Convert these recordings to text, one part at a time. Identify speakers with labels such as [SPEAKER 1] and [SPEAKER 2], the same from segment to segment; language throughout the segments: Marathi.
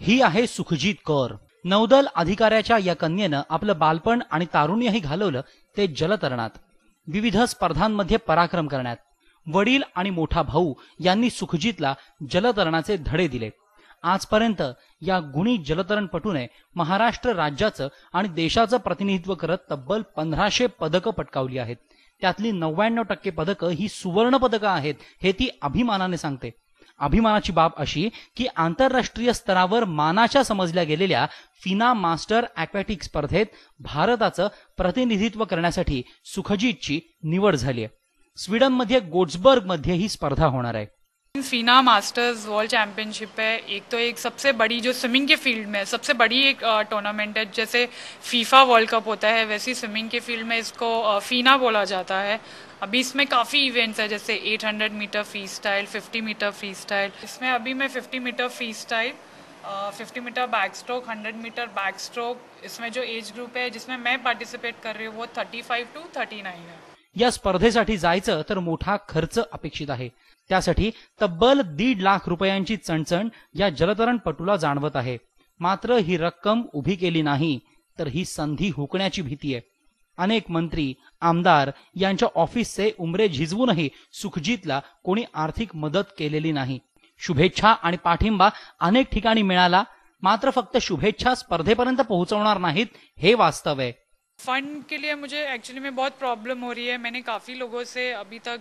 [SPEAKER 1] ही आहे सुखजीत कौर. नौदल अधिकाऱ्याच्या या कन्येनं आपलं बालपण आणि तारुण्यही घालवलं ते जलतरणात. विविध स्पर्धांमध्ये पराक्रम करण्यात. वडील आणि मोठा भाऊ यांनी सुखजीतला जलतरणाचे धडे दिले. आजपर्यंत या गुणी जलतरणपटूने महाराष्ट्र राज्याचं आणि देशाचं प्रतिनिधित्व करत तब्बल पंधराशे पदकं पटकावली आहेत. त्यातली नव्याण्णव टक्के पदकं ही सुवर्ण पदकं आहेत हे ती अभिमानाने सांगते. अभिमानाची बाब अशी की आंतरराष्ट्रीय स्तरावर मानाच्या समजल्या गेलेल्या फिना मास्टर अॅक्वॅटिक स्पर्धेत भारताचं प्रतिनिधित्व करण्यासाठी सुखजीतची निवड झाली आहे. स्वीडनमध्ये गोट्सबर्गमध्ये ही स्पर्धा होणार आहे.
[SPEAKER 2] फीना मास्टर्स वर्ल्ड चैंपियनशिप है। एक तो एक सबसे बड़ी जो स्विमिंग के फ़ील्ड में, सबसे बड़ी एक टूर्नामेंट है, जैसे फीफा वर्ल्ड कप होता है, वैसी स्विमिंग के फ़ील्ड में इसको फीना बोला जाता है। अभी इसमें काफ़ी इवेंट्स है, जैसे 800 metre free style 50 metre free style इसमें अभी मैं 50 metre freestyle fifty metre backstroke hundred metre backstroke इसमें जो एज ग्रुप है, जिसमें मैं पार्टिसिपेट कर रही हूँ, वो thirty five two thirty nine है।
[SPEAKER 1] या स्पर्धेसाठी जायचं तर मोठा खर्च अपेक्षित आहे. त्यासाठी तब्बल दीड लाख रुपयांची चणचण या जलतरणपटूला जाणवत आहे. मात्र ही रक्कम उभी केली नाही तर ही संधी हुकण्याची भीती आहे. अनेक मंत्री आमदार यांच्या ऑफिसचे उमरे झिजवूनही सुखजीतला कोणी आर्थिक मदत केलेली नाही. शुभेच्छा आणि पाठिंबा अनेक ठिकाणी मिळाला मात्र फक्त शुभेच्छा स्पर्धेपर्यंत पोहोचवणार नाहीत हे वास्तव आहे.
[SPEAKER 2] फंड के लिए मुझे एक्चुअली में बहुत प्रॉब्लम हो रही है। मैंने काफ़ी लोगों से अभी तक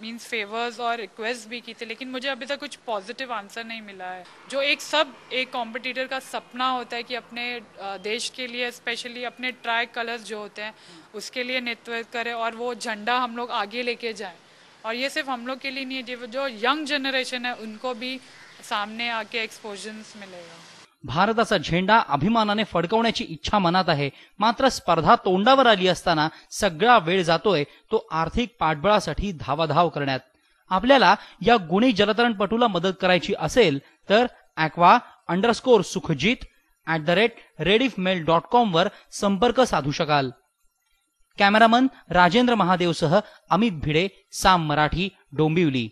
[SPEAKER 2] मींस फेवर्स और रिक्वेस्ट भी की थी लेकिन मुझे अभी तक कुछ पॉजिटिव आंसर नहीं मिला है। जो एक सब एक कॉम्पिटिटर का सपना होता है कि अपने अ, देश के लिए स्पेशली अपने ट्राई कलर्स जो होते हैं उसके लिए नेतृत्व करें और वो झंडा हम लोग आगे लेके जाएँ। और ये सिर्फ़ हम लोग के लिए नहीं है जो- यंग जनरेशन है उनको भी सामने आके एक्सपोजन्स मिलेगा।
[SPEAKER 1] भारताचा झेंडा अभिमानाने फडकवण्याची इच्छा मनात आहे. मात्र स्पर्धा तोंडावर आली असताना सगळा वेळ जातोय तो आर्थिक पाठबळासाठी धावाधाव करण्यात. आपल्याला या गुणी जलतरणपटूला मदत करायची असेल तर aqua underscore Sukhjeet at the rate Rediff mail dot com वर संपर्क साधू शकाल. कॅमेरामन राजेंद्र महादेवसह अमित भिडे साम मराठी डोंबिवली.